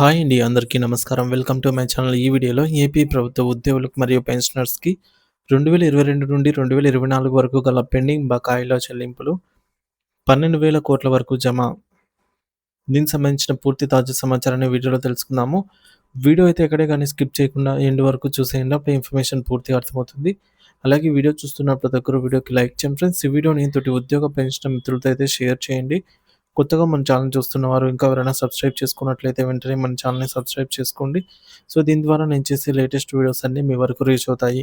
Hi అండి అందరికీ నమస్కారం. Welcome to my channel. ఈ వీడియోలో ఏపీ ప్రభుత్వ ఉద్యోగులకు మరియు పెన్షనర్స్కి రెండు వేల ఇరవై రెండు నుండి రెండు వేల ఇరవై నాలుగు వరకు గల పెండింగ్ బకాయిల చెల్లింపులు పన్నెండు వేల కోట్ల వరకు జమ. దీనికి సంబంధించిన పూర్తి తాజా సమాచారాన్ని వీడియోలో తెలుసుకుందాము. వీడియో అయితే ఎక్కడే కానీ స్కిప్ చేయకుండా ఎండ్ వరకు చూసేయండి అప్పుడు ఇన్ఫర్మేషన్ పూర్తిగా అర్థమవుతుంది. అలాగే వీడియో చూస్తున్న ప్రతి ఒక్కరు వీడియోకి లైక్ చేయండి ఫ్రెండ్స్. ఈ వీడియోని తోటి ఉద్యోగ పెన్షన్ మిత్రులతో అయితే షేర్ చేయండి. కొత్తగా మన ఛానల్ చూస్తున్నవారు ఇంకా ఎవరైనా సబ్స్క్రైబ్ చేసుకున్నట్లయితే వెంటనే మన ఛానల్ని సబ్స్క్రైబ్ చేసుకోండి. సో దీని ద్వారా నేను చేసే లేటెస్ట్ వీడియోస్ అన్నీ మీ వరకు రీచ్ అవుతాయి.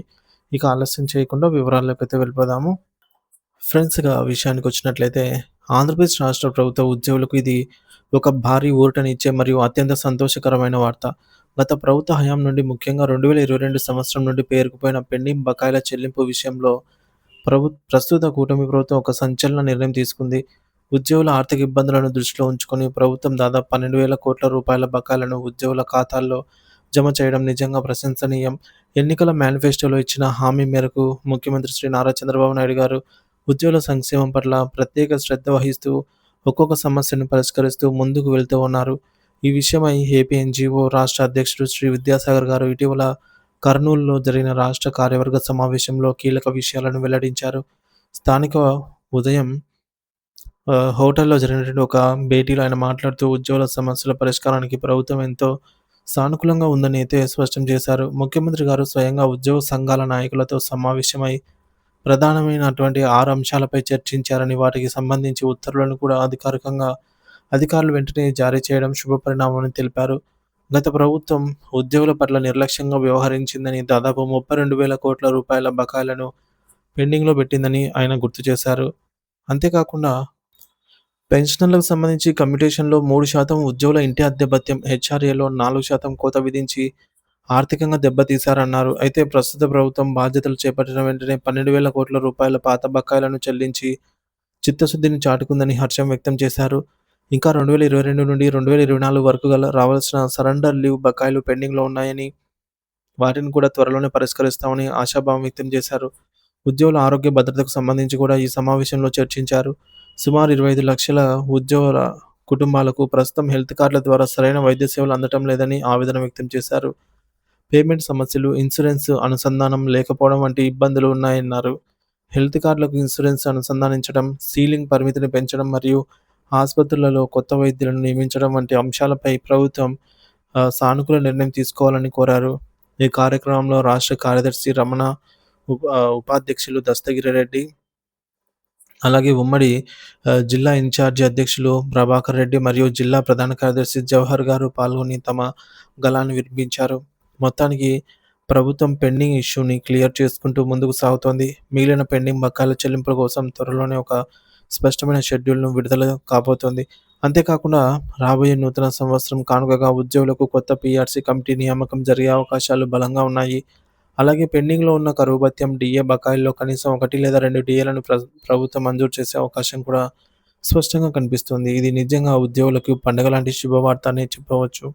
ఇక ఆలస్యం చేయకుండా వివరాల్లోకి అయితే వెళ్ళిపోదాము ఫ్రెండ్స్గా విషయానికి వచ్చినట్లయితే ఆంధ్రప్రదేశ్ రాష్ట్ర ప్రభుత్వ ఉద్యోగులకు ఇది ఒక భారీ ఊరటనిచ్చే మరియు అత్యంత సంతోషకరమైన వార్త. గత ప్రభుత్వ హయాం నుండి ముఖ్యంగా రెండు వేల ఇరవై రెండు సంవత్సరం నుండి పేరుకుపోయిన పెండింగ్ బకాయిల చెల్లింపు విషయంలో ప్రభు ప్రస్తుత కూటమి ప్రభుత్వం ఒక సంచలన నిర్ణయం తీసుకుంది. ఉద్యోగుల ఆర్థిక ఇబ్బందులను దృష్టిలో ఉంచుకొని ప్రభుత్వం దాదాపు పన్నెండు వేల కోట్ల రూపాయల బకాలను ఉద్యోగుల ఖాతాల్లో జమ చేయడం నిజంగా ప్రశంసనీయం. ఎన్నికల మేనిఫెస్టోలో ఇచ్చిన హామీ మేరకు ముఖ్యమంత్రి శ్రీ నారా చంద్రబాబు నాయుడు గారు ఉద్యోగుల సంక్షేమం పట్ల ప్రత్యేక శ్రద్ధ వహిస్తూ ఒక్కొక్క సమస్యను పరిష్కరిస్తూ ముందుకు వెళ్తూ ఉన్నారు. ఈ విషయమై ఏపీ ఎన్జిఓ రాష్ట్ర అధ్యక్షుడు శ్రీ విద్యాసాగర్ గారు ఇటీవల కర్నూలులో జరిగిన రాష్ట్ర కార్యవర్గ సమావేశంలో కీలక విషయాలను వెల్లడించారు. స్థానిక ఉదయం హోటల్లో జరిగినటువంటి ఒక భేటీలో ఆయన మాట్లాడుతూ ఉద్యోగుల సమస్యల పరిష్కారానికి ప్రభుత్వం ఎంతో సానుకూలంగా ఉందని అయితే స్పష్టం చేశారు. ముఖ్యమంత్రి గారు స్వయంగా ఉద్యోగ సంఘాల నాయకులతో సమావేశమై ప్రధానమైనటువంటి ఆరు అంశాలపై చర్చించారని వాటికి సంబంధించి ఉత్తర్వులను కూడా అధికారికంగా అధికారులు వెంటనే జారీ చేయడం శుభపరిణామని తెలిపారు. గత ప్రభుత్వం ఉద్యోగుల పట్ల నిర్లక్ష్యంగా వ్యవహరించిందని దాదాపు ముప్పై రెండు వేల కోట్ల రూపాయల బకాయిలను పెండింగ్లో పెట్టిందని ఆయన గుర్తు చేశారు. అంతేకాకుండా పెన్షనర్లకు సంబంధించి కమ్యూటేషన్లో మూడు శాతం ఉద్యోగుల ఇంటి అద్దె భత్యం హెచ్ఆర్ఏలో నాలుగు శాతం కోత విధించి ఆర్థికంగా దెబ్బతీశారన్నారు. అయితే ప్రస్తుత ప్రభుత్వం బాధ్యతలు చేపట్టిన వెంటనే పన్నెండు వేల కోట్ల రూపాయల పాత బకాయిలను చెల్లించి చిత్తశుద్ధిని చాటుకుందని హర్షం వ్యక్తం చేశారు. ఇంకా రెండు వేల ఇరవై రెండు నుండి రెండు వేల ఇరవై నాలుగు వరకు గల రావాల్సిన సరెండర్ లీవ్ బకాయిలు పెండింగ్లో ఉన్నాయని వాటిని కూడా త్వరలోనే పరిష్కరిస్తామని ఆశాభావం వ్యక్తం చేశారు. ఉద్యోగుల ఆరోగ్య భద్రతకు సంబంధించి కూడా ఈ సమావేశంలో చర్చించారు. సుమారు ఇరవై ఐదు లక్షల ఉద్యోగుల కుటుంబాలకు ప్రస్తుతం హెల్త్ కార్డుల ద్వారా సరైన వైద్య సేవలు అందటం లేదని ఆవేదన వ్యక్తం చేశారు. పేమెంట్ సమస్యలు ఇన్సూరెన్స్ అనుసంధానం లేకపోవడం వంటి ఇబ్బందులు ఉన్నాయన్నారు. హెల్త్ కార్డులకు ఇన్సూరెన్స్ అనుసంధానించడం సీలింగ్ పరిమితిని పెంచడం మరియు ఆసుపత్రులలో కొత్త వైద్యులను నియమించడం వంటి అంశాలపై ప్రభుత్వం సానుకూల నిర్ణయం తీసుకోవాలని కోరారు. ఈ కార్యక్రమంలో రాష్ట్ర కార్యదర్శి రమణ ఉపాధ్యక్షులు దస్తగిరి రెడ్డి అలాగే ఉమ్మడి జిల్లా ఇన్ఛార్జి అధ్యక్షులు ప్రభాకర్ రెడ్డి మరియు జిల్లా ప్రధాన కార్యదర్శి జవహర్ గారు పాల్గొని తమ గలాన్ని వినిపించారు. మొత్తానికి ప్రభుత్వం పెండింగ్ ఇష్యూని క్లియర్ చేసుకుంటూ ముందుకు సాగుతోంది. మిగిలిన పెండింగ్ బకాయిల చెల్లింపుల కోసం త్వరలోనే ఒక స్పష్టమైన షెడ్యూల్ను విడుదల కాబోతోంది. అంతేకాకుండా రాబోయే నూతన సంవత్సరం కానుకగా ఉద్యోగులకు కొత్త పీఆర్సీ కమిటీ నియామకం జరిగే అవకాశాలు బలంగా ఉన్నాయి. అలాగే పెండింగ్లో ఉన్న కరువు భత్యం డిఏ బకాయిల్లో కనీసం ఒకటి లేదా రెండు డిఏలను ప్ర ప్రభుత్వం మంజూరు చేసే అవకాశం కూడా స్పష్టంగా కనిపిస్తుంది. ఇది నిజంగా ఉద్యోగులకు పండగ లాంటి శుభవార్త అనే చెప్పవచ్చు.